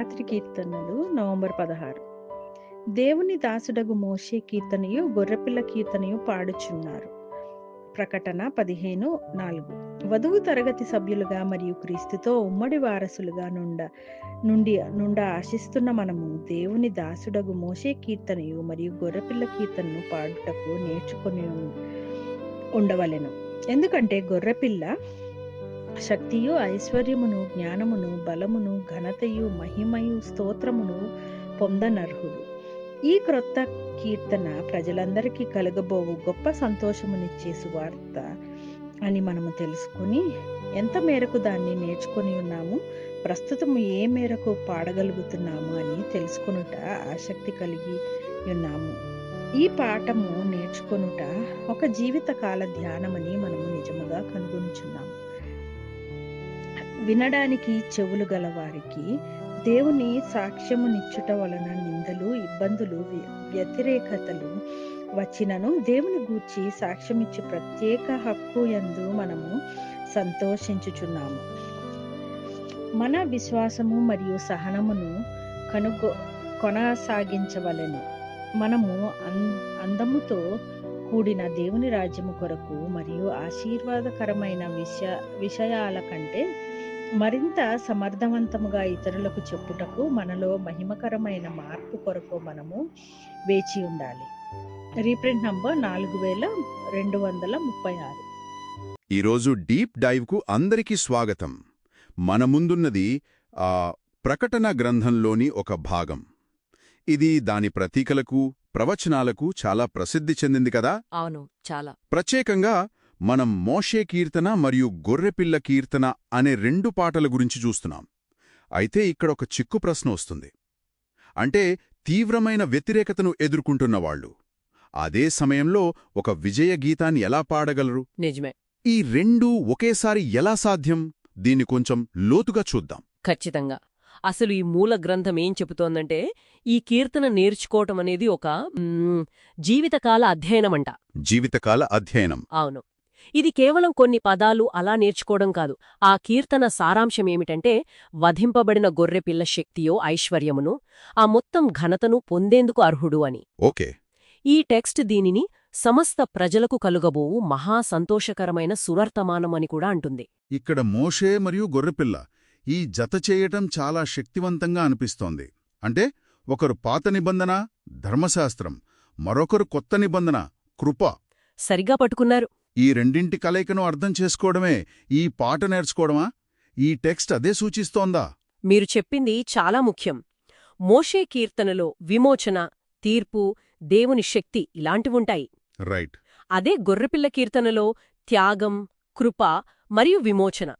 రాత్రి కీర్తనలు నవంబర్ పదహారు. దేవుని దాసుడగు మోషే కీర్తనయు గొర్రెపిల్ల కీర్తనయు పాడుచున్నారు. ప్రకటన పదిహేను నాలుగు. వధువు తరగతి సభ్యులుగా మరియు క్రీస్తుతో ఉమ్మడి వారసులుగా నుండ నుండి నుండ ఆశిస్తున్న మనము దేవుని దాసుడగు మోషే కీర్తనయు మరియు గొర్రెపిల్ల కీర్తనను పాడుటకు నేర్చుకొని ఉండవలెను. ఎందుకంటే గొర్రెపిల్ల శక్తియు ఐశ్వర్యమును జ్ఞానమును బలమును ఘనతయు మహిమయు స్తోత్రమును పొందనర్హుడు. ఈ క్రొత్త కీర్తన ప్రజలందరికీ కలగబోవు గొప్ప సంతోషమునిచ్చే సువార్త అని మనము తెలుసుకొని ఎంత మేరకు దాన్ని నేర్చుకొని ఉన్నాము ప్రస్తుతం ఏ మేరకు పాడగలుగుతున్నాము అని తెలుసుకొనుట ఆసక్తి కలిగి ఉన్నాము. ఈ పాఠము నేర్చుకొనుట ఒక జీవితకాల ధ్యానమని మనము నిజముగా కనుగొనుచున్నాము. వినడానికి చెవులు గల వారికి దేవుని సాక్ష్యమునిచ్చుట వలన నిందలు ఇబ్బందులు వ్యతిరేకతలు వచ్చినను దేవుని గూర్చి సాక్ష్యమిచ్చి ప్రత్యేక హక్కు యందు మనము సంతోషించుచున్నాము. మన విశ్వాసము మరియు సహనమును కనుగొ కొనసాగించవలెను. మనము అందముతో కూడిన దేవుని రాజ్యము కొరకు మరియు ఆశీర్వాదకరమైన విషయ విషయాల కంటే మరింత సమర్థవంతముగా ఇతరులకు చెప్పుటకు మనలో మహిమకరమైన మార్పు కొరకు మనము వేచి ఉండాలి. రీప్రింట్ నంబర్ నాలుగు వేల రెండు వందల ముప్పై ఆరు. ఈరోజు డీప్ డైవ్కు అందరికీ స్వాగతం. మన ముందున్నది ఆ ప్రకటన గ్రంథంలోని ఒక భాగం. ఇది దాని ప్రతీకలకు ప్రవచనాలకు చాలా ప్రసిద్ధి చెందింది కదా? అవును చాలా. ప్రత్యేకంగా మనం మోషే కీర్తన మరియు గొర్రెపిల్ల కీర్తన అనే రెండు పాటల గురించి చూస్తున్నాం. అయితే ఇక్కడ ఒక చిక్కు ప్రశ్న వస్తుంది. అంటే తీవ్రమైన వ్యతిరేకతను ఎదుర్కొంటున్నవాళ్ళు అదే సమయంలో ఒక విజయ గీతాన్ని ఎలా పాడగలరు? నిజమే. ఈ రెండూ ఒకేసారి ఎలా సాధ్యం? దీన్ని కొంచెం లోతుగా చూద్దాం. ఖచ్చితంగా. అసలు ఈ మూల గ్రంథం ఏం చెబుతోందంటే ఈ కీర్తన నేర్చుకోవటం అనేది ఒక జీవితకాల అధ్యయనమంట. జీవితకాల అధ్యయనం. అవును. ఇది కేవలం కొన్ని పదాలు అలా నేర్చుకోవడం కాదు. ఆ కీర్తన సారాంశం ఏమిటంటే వధింపబడిన గొర్రెపిల్ల శక్తియో ఐశ్వర్యమును ఆ మొత్తం ఘనతను పొందేందుకు అర్హుడు అని. ఓకే. ఈ టెక్స్ట్ దీనిని సమస్త ప్రజలకు కలుగబోవు మహా సంతోషకరమైన సువర్తమానమని కూడా అంటుంది. ఇక్కడ మోషే మరియు గొర్రెపిల్ల ఈ జత చేయటం చాలా శక్తివంతంగా అనిపిస్తోంది. అంటే ఒకరు పాత నిబంధన ధర్మశాస్త్రం మరొకరు కొత్త నిబంధన కృప. సరిగా పట్టుకున్నారు. ఈ రెండింటి కలయికను అర్థం చేసుకోవడమే ఈ పాట నేర్చుకోవడమా? ఈ టెక్స్ట్ అదే సూచిస్తోందా? మీరు చెప్పింది చాలా ముఖ్యం. మోషే కీర్తనలో విమోచన తీర్పు దేవుని శక్తి ఇలాంటివుంటాయి. రైట్. అదే గొర్రెపిల్ల కీర్తనలో త్యాగం కృప మరియు విమోచన.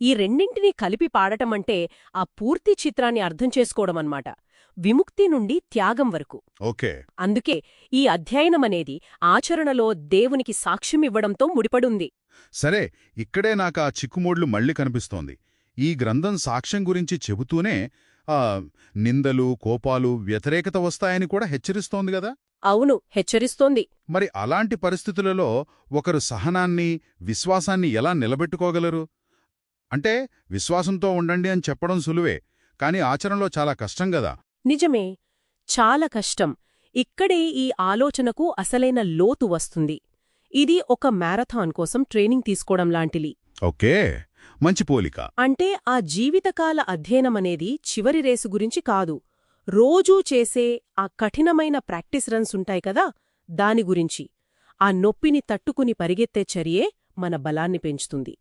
ఈ రెండింటినీ కలిపి పాడటమంటే ఆ పూర్తి చిత్రాన్ని అర్థం చేసుకోవడమన్నమాట విముక్తి నుండి త్యాగం వరకు. ఓకే. అందుకే ఈ అధ్యయనమనేది ఆచరణలో దేవునికి సాక్ష్యమివ్వడంతో ముడిపడుంది. సరే ఇక్కడే నాకు ఆ చిక్కుమోడ్లు మళ్ళీ కనిపిస్తోంది. ఈ గ్రంథం సాక్ష్యం గురించి చెబుతూనే ఆ నిందలు కోపాలు వ్యతిరేకత వస్తాయని కూడా హెచ్చరిస్తోంది కదా? అవును హెచ్చరిస్తోంది. మరి అలాంటి పరిస్థితులలో ఒకరు సహనాన్ని విశ్వాసాన్ని ఎలా నిలబెట్టుకోగలరు? అంటే విశ్వాసంతో ఉండండి అని చెప్పడం సులువే కాని ఆచరణలో చాలా కష్టం గదా. నిజమే చాలా కష్టం. ఇక్కడే ఈ ఆలోచనకు అసలైన లోతు వస్తుంది. ఇది ఒక మ్యారథాన్ కోసం ట్రైనింగ్ తీసుకోవడం లాంటిది. ఓకే మంచి పోలిక. అంటే ఆ జీవితకాల అధ్యయనమనేది చివరి రేసు గురించి కాదు. రోజూ చేసే ఆ కఠినమైన ప్రాక్టీస్ రన్స్ ఉంటాయి కదా దాని గురించి. ఆ నొప్పిని తట్టుకుని పరిగెత్తే చర్యే మన బలాన్ని పెంచుతుంది.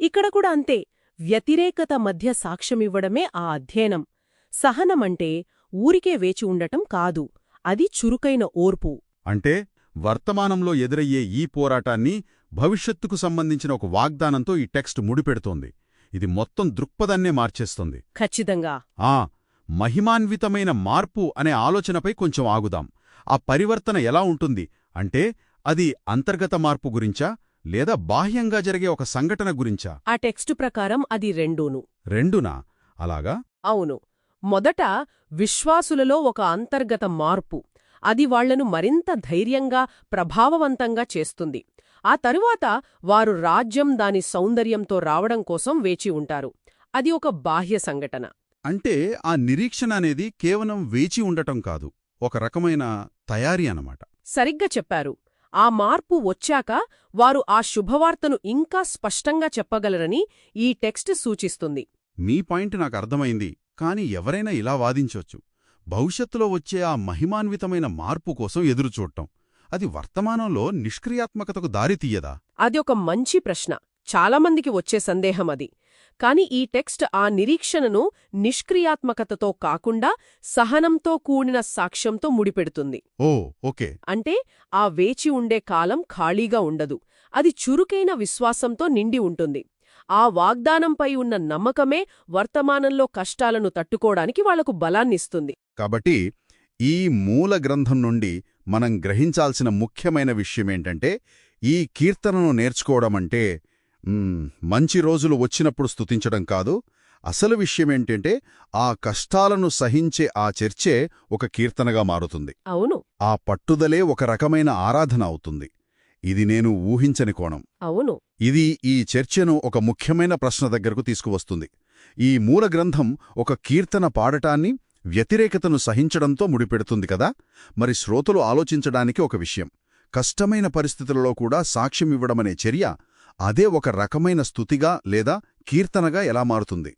ఇక్కడ కూడా అంతే. వ్యతిరేకత మధ్య సాక్ష్యమివ్వడమే ఆ అధ్యయనం. సహనమంటే ఊరికే వేచి ఉండటం కాదు. అది చురుకైన ఓర్పు. అంటే వర్తమానంలో ఎదురయ్యే ఈ పోరాటాన్ని భవిష్యత్తుకు సంబంధించిన ఒక వాగ్దానంతో ఈ టెక్స్ట్ ముడిపెడుతోంది. ఇది మొత్తం దృక్పథాన్నే మార్చేస్తుంది. ఖచ్చితంగా. ఆ మహిమాన్వితమైన మార్పు అనే ఆలోచనపై కొంచెం ఆగుదాం. ఆ పరివర్తన ఎలా ఉంటుంది? అంటే అది అంతర్గత మార్పు గురించా? లేదా బాహ్యంగా జరిగే ఒక సంఘటన గురించా? ఆ టెక్స్టు ప్రకారం అది రెండూను. రెండునా? అలాగా? అవును. మొదట విశ్వాసులలో ఒక అంతర్గత మార్పు. అది వాళ్ళను మరింత ధైర్యంగా ప్రభావవంతంగా చేస్తుంది. ఆ తరువాత వారు రాజ్యం దాని సౌందర్యంతో రావడం కోసం వేచి ఉంటారు. అది ఒక బాహ్య సంఘటన. అంటే ఆ నిరీక్షణ అనేది కేవలం వేచి ఉండటం కాదు. ఒక రకమైన తయారీ అన్నమాట. సరిగ్గా చెప్పారు. ఆ మార్పు వచ్చాక వారు ఆ శుభవార్తను ఇంకా స్పష్టంగా చెప్పగలరని ఈ టెక్స్ట్ సూచిస్తుంది. మీ పాయింట్ నాకు అర్థమైంది కాని ఎవరైనా ఇలా వాదించొచ్చు. భవిష్యత్తులో వచ్చే ఆ మహిమాన్వితమైన మార్పు కోసం ఎదురుచూడటం అది వర్తమానంలో నిష్క్రియాత్మకతకు దారితీయదా? అది ఒక మంచి ప్రశ్న. చాలామందికి వచ్చే సందేహం అది. కాని ఈ టెక్స్ట్ ఆ నిరీక్షణను నిష్క్రియాత్మకతతో కాకుండా సహనంతో కూడిన సాక్ష్యంతో ముడిపెడుతుంది. ఓ ఓకే. అంటే ఆ వేచి ఉండే కాలం ఖాళీగా ఉండదు. అది చురుకైన విశ్వాసంతో నిండి ఉంటుంది. ఆ వాగ్దానంపై ఉన్న నమ్మకమే వర్తమానంలో కష్టాలను తట్టుకోవడానికి వాళ్ళకు బలాన్నిస్తుంది. కాబట్టి ఈ మూల గ్రంథం నుండి మనం గ్రహించాల్సిన ముఖ్యమైన విషయమేంటంటే ఈ కీర్తనను నేర్చుకోవడమంటే మంచి రోజులు వచ్చినప్పుడు స్తుతించడం కాదు. అసలు విషయమేంటంటే ఆ కష్టాలను సహించే ఆ చర్చే ఒక కీర్తనగా మారుతుంది. అవును. ఆ పట్టుదలే ఒక రకమైన ఆరాధన అవుతుంది. ఇది నేను ఊహించని కోణం. అవును. ఇది ఈ చర్చను ఒక ముఖ్యమైన ప్రశ్న దగ్గరకు తీసుకువస్తుంది. ఈ మూల గ్రంథం ఒక కీర్తన పాడటాన్ని వ్యతిరేకతను సహించడంతో ముడిపెడుతుంది కదా? మరి శ్రోతలు ఆలోచించడానికి ఒక విషయం. కష్టమైన పరిస్థితులలో కూడా సాక్ష్యం ఇవ్వడమనే చర్య అదే ఒక రకమైన స్థుతిగా లేదా కీర్తనగా ఎలా మారుతుంది?